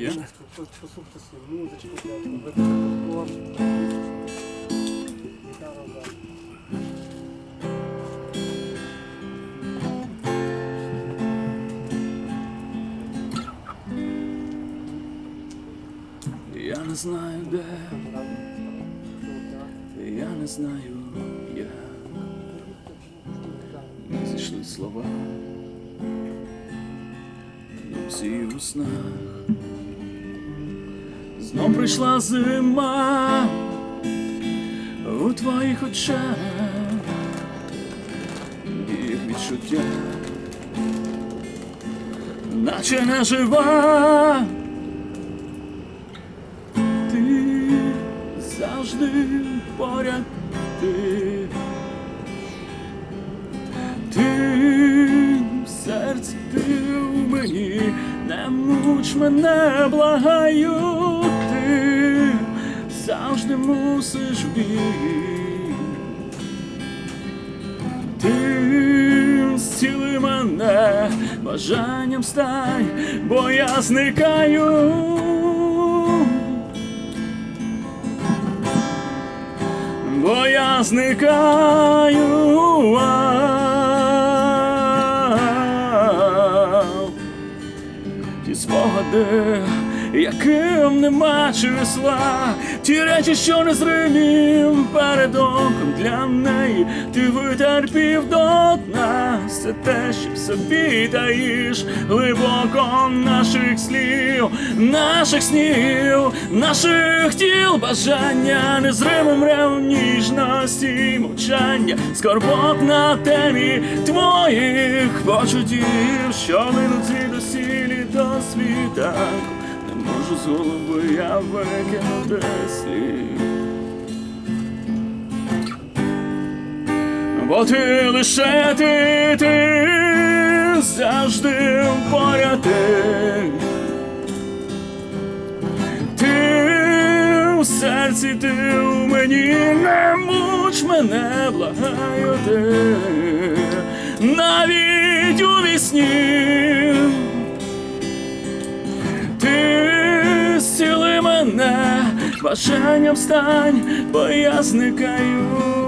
Є? Послухайте музичку. Я не знаю де, я не знаю як не зійшли слова всі у снах. Знов прийшла зима у твоїх очах, їх відчуття, наче не жива. Ти завжди поряд ти. Серці, ти в мені, не муч мене, благаю, мусиш бій. Ти зціли мене, бажанням стань, бо я зникаю. Бо я зникаю. Ті спогади, яким нема числа, ті речі, що незримі перед оком для неї, ти витерпів до дна, це те, що собі таїш глибоко наших слів, наших снів, наших тіл, бажання, незримим рев ніжності, мовчання, скорбот на темі твоїх почуттів, що минуть звідусілі до світанку. Можу з голови я викинути слід. Бо ти лише ти, ти завжди поряд ти. Ти у серці, ти у мені, не муч мене, благаю ти, навіть у вісні. Мене, бажанням стань, бо я зникаю.